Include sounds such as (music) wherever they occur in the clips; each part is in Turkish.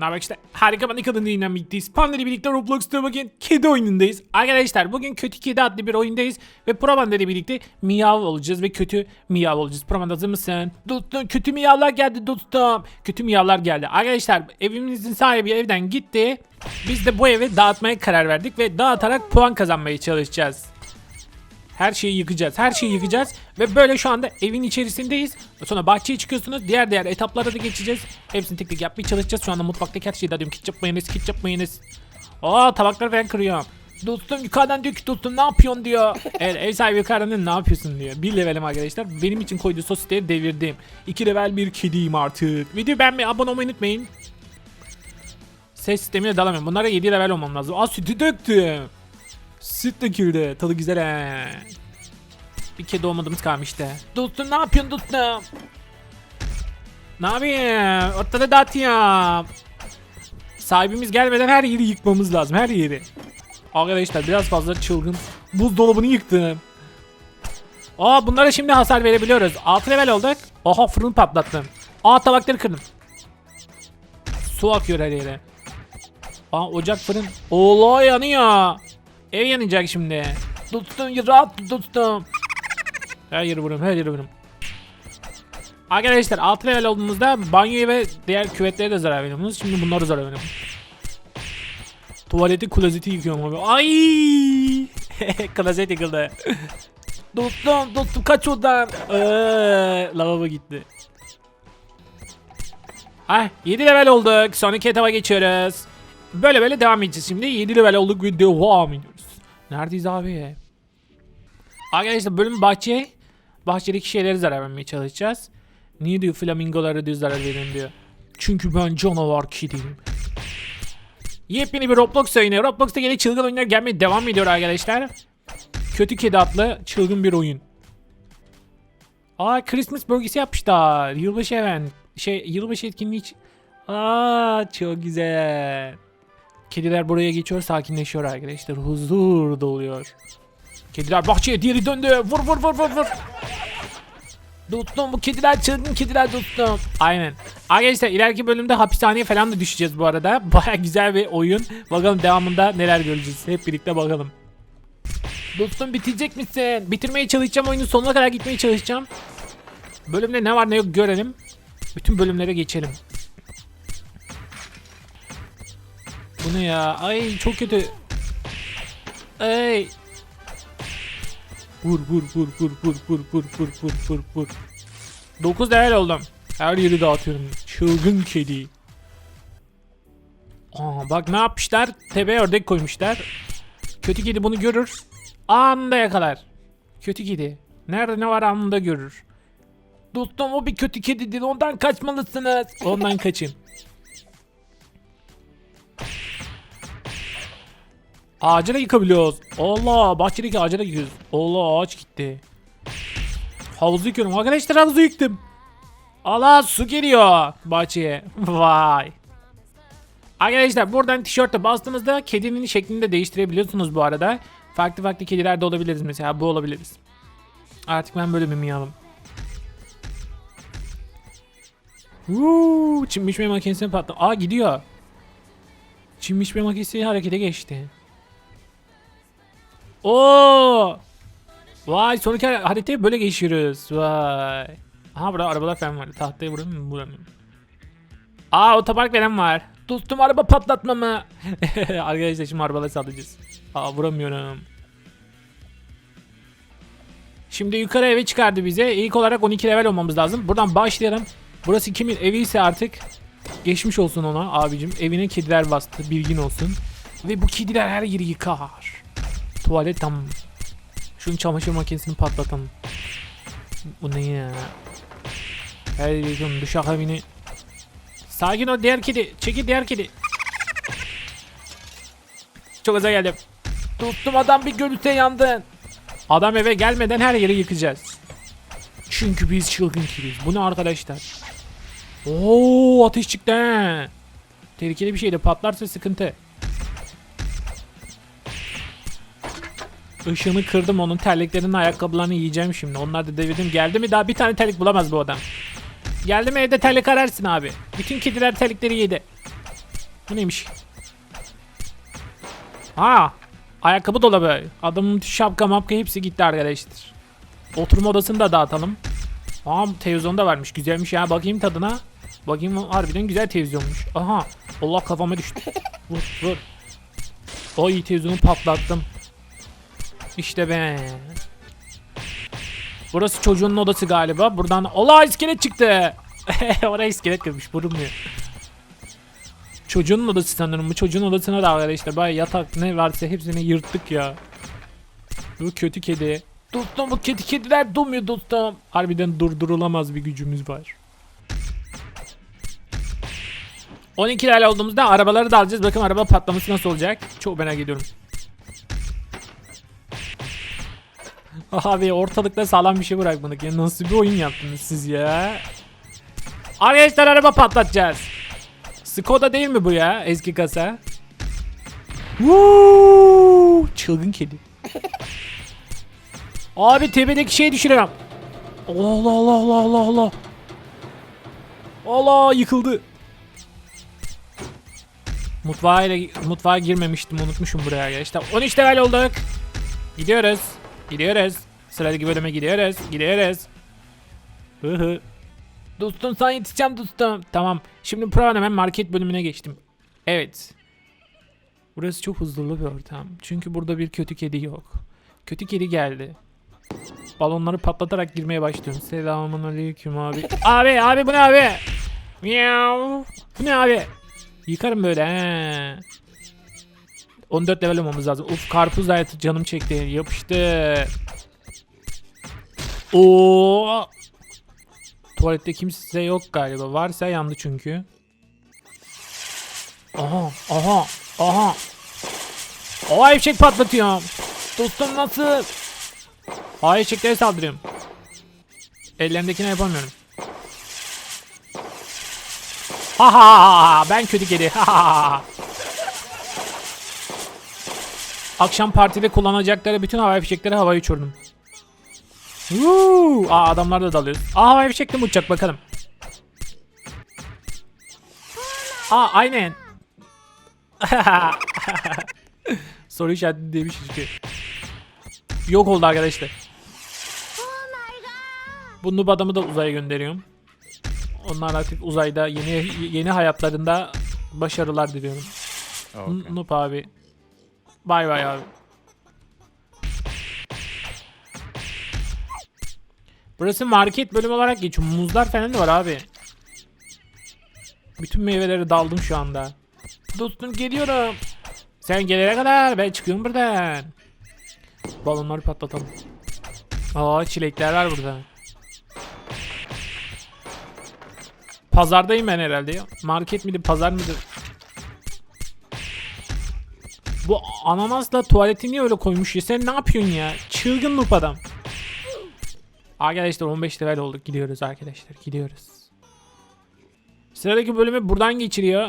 Ne haber işte harika ben kadın birlikteyiz. Panda ile birlikte Roblox'ta bugün kedi oyunundayız. Arkadaşlar bugün kötü kedi adlı bir oyundayız. Ve Provanda ile birlikte miyav olacağız ve kötü miyav olacağız. Provanda hazır mısın? Dostum kötü miyavlar geldi dostum. Kötü miyavlar geldi. Arkadaşlar evimizin sahibi evden gitti. Biz de bu evi dağıtmaya karar verdik ve dağıtarak puan kazanmaya çalışacağız. Her şeyi yıkacağız. Her şeyi yıkacağız. Ve böyle şu anda evin içerisindeyiz. Sonra bahçeye çıkıyorsunuz. Diğer diğer etaplara da geçeceğiz. Hepsini tek tek yapmaya çalışacağız. Şu anda mutfaktaki her şeyi dalıyorum. Ketçap mayonez, ketçap mayonez. Aa tabakları ben kırıyorum. Dostum yukarıdan diyor ki dostum ne yapıyorsun diyor. (laughs) Evet ev sahibi yukarıdan ne yapıyorsun diyor. Bir levelim arkadaşlar. Benim için koyduğu sosisleri devirdim. İki level bir kediyim artık. Video beğenmeyi abone olmayı unutmayın. Ses sistemine dalamıyorum. Bunlara 7 level olmam lazım. Aa sütü döktüm. Süt döküldü. Tadı güzel he. Bir kedi olmadığımız kalmıştı. Dostum ne yapıyorsun dostum? Ne yapayım? Ortada dağıtıyorum. Sahibimiz gelmeden her yeri yıkmamız lazım. Her yeri. Arkadaşlar biraz fazla çılgın. Buzdolabını yıktım. Aa bunlara şimdi hasar verebiliyoruz. 6 level olduk. Oha fırın patlattım. Aa tabakları kırdım. Su akıyor her yere. Aa ocak fırın. Ola yanıyor. Ev yanacak şimdi. Tuttum rahat tuttum. Her yeri vururum her yeri vururum. Arkadaşlar 6 level olduğumuzda banyoya ve diğer küvetlere de zarar veriyoruz. Şimdi bunlara zarar veriyorum. Tuvaleti klozeti yıkıyorum abi. Ay! (laughs) Klozet yıkıldı. Dostum dostum kaç odan. Eee, lavabo gitti. Ah 7 level olduk. Sonraki etaba geçiyoruz. Böyle böyle devam edeceğiz şimdi. 7 level olduk ve devam ediyoruz. Neredeyiz abi? Arkadaşlar bölüm bahçe. Bahçedeki şeyleri zarar vermeye çalışacağız. Niye diyor flamingolara diyor zarar verin diyor. Çünkü ben canavar kediyim. Yepyeni bir Roblox oyunu. Roblox'ta yine çılgın oyunlar gelmeye devam ediyor arkadaşlar. Kötü kedi adlı çılgın bir oyun. Aa Christmas bölgesi yapmışlar. Yılbaşı event. Şey yılbaşı etkinliği için. Aa çok güzel. Kediler buraya geçiyor sakinleşiyor arkadaşlar. Huzur doluyor. Kediler bahçeye geri döndü. Vur vur vur vur vur. Dostum bu kediler çılgın kediler dostum. Aynen. Arkadaşlar ileriki bölümde hapishaneye falan da düşeceğiz bu arada. (laughs) Baya güzel bir oyun. Bakalım devamında neler göreceğiz. Hep birlikte bakalım. Dostum bitirecek misin? Bitirmeye çalışacağım oyunun sonuna kadar gitmeye çalışacağım. Bölümde ne var ne yok görelim. Bütün bölümlere geçelim. Bu ne ya? Ay çok kötü. Ay. Vur vur vur vur vur vur vur vur vur vur vur. 9 level oldum. Her yeri dağıtıyorum. Çılgın kedi. Aa, bak ne yapmışlar? Tepeye ördek koymuşlar. Kötü kedi bunu görür. Anında yakalar. Kötü kedi. Nerede ne var anında görür. Dostum o bir kötü kedidir. Ondan kaçmalısınız. Ondan kaçın. Ağacı da yıkabiliyoruz. Allah bahçedeki ağacı da yıkıyoruz. Allah ağaç gitti. Havuzu yıkıyorum. Arkadaşlar havuzu yıktım. Allah su geliyor bahçeye. (laughs) Vay. Arkadaşlar buradan tişörte bastığınızda kedinin şeklini de değiştirebiliyorsunuz bu arada. Farklı farklı kediler de olabiliriz mesela bu olabiliriz. Artık ben böyle bir miyavım. Uuu çim biçme makinesine patladı. Aa gidiyor. Çim biçme makinesi harekete geçti. Oo! Vay sonraki haritayı böyle geçiyoruz. Vay. Aha burada arabalar falan var. Tahtayı vuramıyorum mu? Vuramıyorum. Aa otopark veren var. Dostum araba patlatma mı? (laughs) Arkadaşlar şimdi arabaları sallayacağız. Aa vuramıyorum. Şimdi yukarı eve çıkardı bize. İlk olarak 12 level olmamız lazım. Buradan başlayalım. Burası kimin evi ise artık geçmiş olsun ona abicim. Evine kediler bastı. Bilgin olsun. Ve bu kediler her yeri yıkar. Tuvalet tam. Şunun çamaşır makinesini patlatalım. Bu ne ya? Her yeri yıkalım. Duş akabini. Sakin ol diğer kedi. Çekil diğer kedi. Çok hızlı geldim. Tuttum adam bir görüntüye yandın. Adam eve gelmeden her yeri yıkacağız. Çünkü biz çılgın kediyiz. Bu ne arkadaşlar? Oo ateş çıktı. he. Tehlikeli bir şeydi. Patlarsa sıkıntı. Işığını kırdım onun terliklerinin ayakkabılarını yiyeceğim şimdi. Onlar da devirdim. Geldi mi daha bir tane terlik bulamaz bu adam. Geldi mi evde terlik ararsın abi. Bütün kediler terlikleri yedi. Bu neymiş? Ha, ayakkabı dolabı. Adamın şapka mapka hepsi gitti arkadaşlar. Oturma odasını da dağıtalım. Aa televizyon da varmış. Güzelmiş ya. Bakayım tadına. Bakayım harbiden güzel televizyonmuş. Aha. Allah kafama düştü. vur vur. Oy televizyonu patlattım. İşte be. Burası çocuğun odası galiba. Buradan Allah iskelet çıktı. (laughs) Oraya iskelet kırmış. Vurulmuyor. Çocuğun odası sanırım. Bu çocuğun odasına da arkadaşlar. Baya yatak ne varsa hepsini yırttık ya. Bu kötü kedi. Dostum bu kötü kediler durmuyor dostum. Harbiden durdurulamaz bir gücümüz var. 12 lira olduğumuzda arabaları da alacağız. Bakın araba patlaması nasıl olacak. Çok merak ediyorum. (laughs) Abi ortalıkta sağlam bir şey bırakmadık ya. Nasıl bir oyun yaptınız siz ya? Arkadaşlar araba patlatacağız. Skoda değil mi bu ya? Eski kasa. Woo! Çılgın kedi. (laughs) Abi tepedeki şeyi düşüremem. Allah Allah Allah Allah Allah Allah. Allah yıkıldı. Mutfağa, ile, mutfağa girmemiştim unutmuşum buraya arkadaşlar. 13 level olduk. Gidiyoruz. Gidiyoruz. Sıradaki bölüme gidiyoruz. Gidiyoruz. Hı hı. Dostum sana yetişeceğim dostum. Tamam. Şimdi Pro'dan hemen market bölümüne geçtim. Evet. Burası çok huzurlu bir ortam. Çünkü burada bir kötü kedi yok. Kötü kedi geldi. Balonları patlatarak girmeye başlıyorum. Selamun aleyküm abi. abi abi bu ne abi? Miau. Bu ne abi? Yıkarım böyle he. 14 level olmamız lazım. Uf karpuz da canım çekti. Yapıştı. Oo. Tuvalette kimse yok galiba. Varsa yandı çünkü. Aha, aha, aha. Oha fişek patlatıyorum. Dostum nasıl? Hayır fişeklere saldırıyorum. Ellerindekine yapamıyorum. Ha ha ha ben kötü kedi. Ha ha ha. Akşam partide kullanacakları bütün havai fişekleri havaya uçurdum. Woo! Aa adamlar da dalıyor. Aa havai fişekle mi uçacak bakalım. Aa aynen. (laughs) Soru işareti demiş çünkü. Yok oldu arkadaşlar. Bu noob adamı da uzaya gönderiyorum. Onlar artık uzayda yeni yeni hayatlarında başarılar diliyorum. Okay. N- Noob abi. Bay bay abi. Burası market bölümü olarak geçiyor. Muzlar falan da var abi. Bütün meyveleri daldım şu anda. Dostum geliyorum. Sen gelene kadar ben çıkıyorum buradan. Balonları patlatalım. Aa çilekler var burada. Pazardayım ben herhalde ya. Market midir pazar mıdır? Bu ananasla tuvaleti niye öyle koymuş ya? Sen ne yapıyorsun ya? Çılgın noob adam. Arkadaşlar 15 level olduk. Gidiyoruz arkadaşlar. Gidiyoruz. Sıradaki bölümü buradan geçiriyor.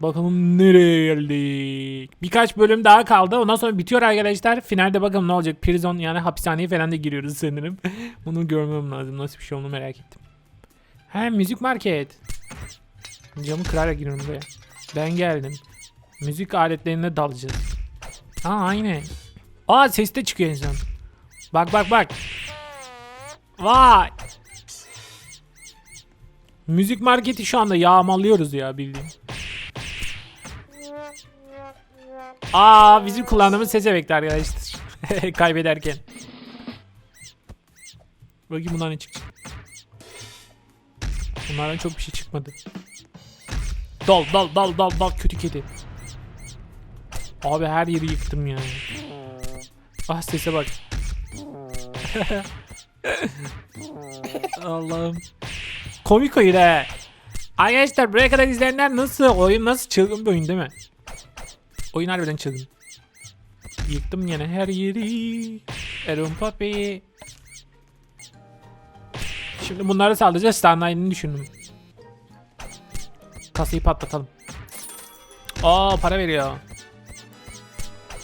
Bakalım nereye geldik. Birkaç bölüm daha kaldı. Ondan sonra bitiyor arkadaşlar. Finalde bakalım ne olacak. Prison yani hapishaneye falan da giriyoruz sanırım. (laughs) Bunu görmem lazım. Nasıl bir şey onu merak ettim. He müzik market. Camı kırarak giriyorum buraya. Ben geldim. Müzik aletlerine dalacağız. Ha aynen. Aa ses de çıkıyor insan. Bak bak bak. Vay. Müzik marketi şu anda yağmalıyoruz ya bildiğin. Aa bizim kullandığımız sese bekler arkadaşlar. (laughs) Kaybederken. Bakayım bundan ne çıkacak. Bunlardan çok bir şey çıkmadı. Dal dal dal dal dal kötü kedi. Abi her yeri yıktım ya. Ah sese bak. Allah'ım. Komik oyun he. Arkadaşlar buraya kadar izleyenler nasıl? Oyun nasıl? Çılgın bir oyun değil mi? Oyun harbiden çılgın. Yıktım yine her yeri. Erum papi. Şimdi bunları saldıracağız. Starnine'ini düşündüm. Kasayı patlatalım. Aa para veriyor.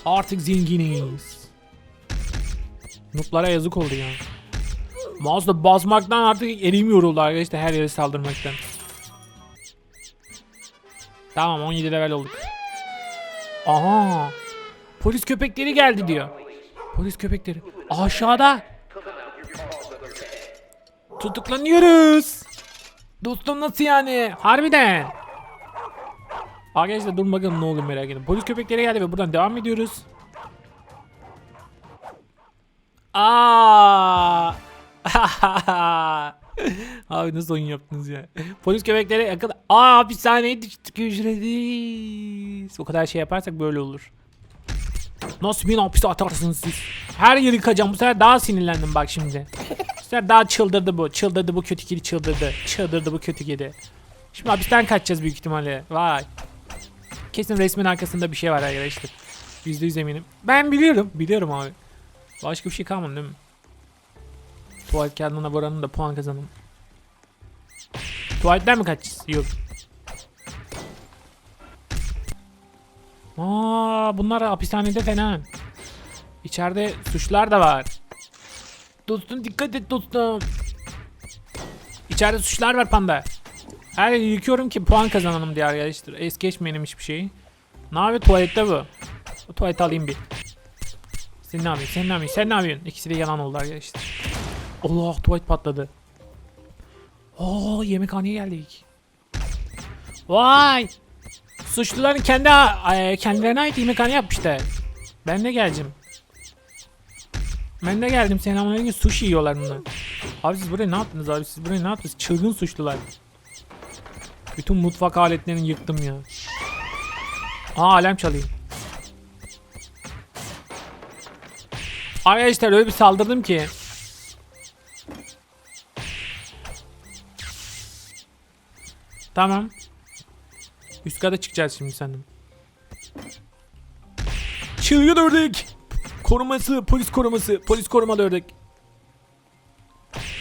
Artık zenginiz. Noob'lara yazık oldu ya. Mouse'la basmaktan artık elim yoruldu arkadaşlar her yere saldırmaktan. Tamam 17 level olduk. Aha. Polis köpekleri geldi diyor. Polis köpekleri. Aşağıda. Tutuklanıyoruz. Dostum nasıl yani? Harbiden. Arkadaşlar durun bakalım ne oluyor merak edin. Polis köpekleri geldi ve buradan devam ediyoruz. Aa! (laughs) Abi nasıl oyun yaptınız ya? Polis köpekleri yakın. Aa hapishaneye düştük ücretsiz. O kadar şey yaparsak böyle olur. Nasıl beni hapise atarsınız siz? Her yeri yıkacağım. Bu sefer daha sinirlendim bak şimdi. Bu sefer daha çıldırdı bu. Çıldırdı bu kötü kedi çıldırdı. Çıldırdı bu kötü kedi. Şimdi hapisten kaçacağız büyük ihtimalle. Vay. Kesin resmin arkasında bir şey var arkadaşlar. Yüzde yüz eminim. Ben biliyorum. Biliyorum abi. Başka bir şey kalmadı değil mi? Tuvalet kağıdına buranın da puan kazanın. Tuvaletten mi kaçacağız? Yok. Aa, bunlar hapishanede fena. İçeride suçlar da var. Dostum dikkat et dostum. İçeride suçlar var panda. Her yeri yıkıyorum ki puan kazanalım diye arkadaşlar. Es geçmeyelim hiçbir şeyi. Ne yapıyor tuvalette bu? O tuvaleti alayım bir. Sen ne yapıyorsun? Sen ne yapıyorsun? Sen ne yapıyorsun? İkisi de yalan oldu arkadaşlar. Allah tuvalet patladı. Oo yemekhaneye geldik. Vay! Suçluların kendi e, kendilerine ait yemekhane yapmışlar. Ben de geldim. Ben de geldim. Selamünaleyküm. Sushi yiyorlar bunlar. Abi siz buraya ne yaptınız abi? Siz buraya ne yaptınız? Çılgın suçlular. Bütün mutfak aletlerini yıktım ya. Aa alarm çalıyor. Arkadaşlar öyle bir saldırdım ki. Tamam. Üst kata çıkacağız şimdi sanırım. Çılgın ördek. Koruması, polis koruması, polis korumalı ördek.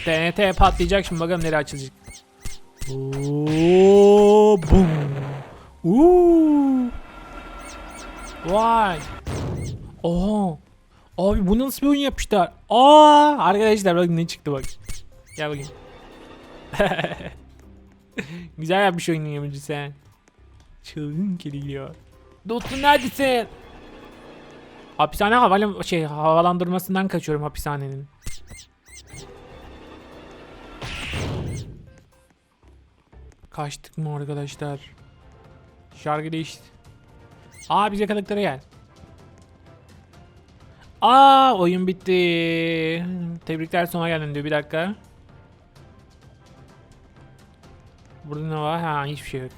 TNT patlayacak şimdi bakalım nereye açılacak. Oo, bum. Uuu. Vay. Oha. Abi bu nasıl bir oyun yapmışlar? Aa arkadaşlar bakın ne çıktı bak. Gel bakayım. (laughs) Güzel yapmış oyunun yapıcı sen. Çılgın geliyor. Dostum neredesin? Hapishane havalan şey havalandırmasından kaçıyorum hapishanenin. Kaçtık mı arkadaşlar? Şarkı değişti. Aa biz yakaladıkları gel. Aa oyun bitti. Tebrikler sona geldin diyor bir dakika. Burada ne var? Ha hiçbir şey yok.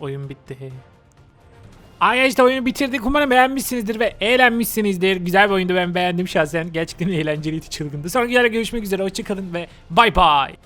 Oyun bitti. Arkadaşlar oyunu bitirdik. Umarım beğenmişsinizdir ve eğlenmişsinizdir. Güzel bir oyundu ben beğendim şahsen. Gerçekten eğlenceliydi çılgındı. Videoda görüşmek üzere. Hoşçakalın ve bay bay.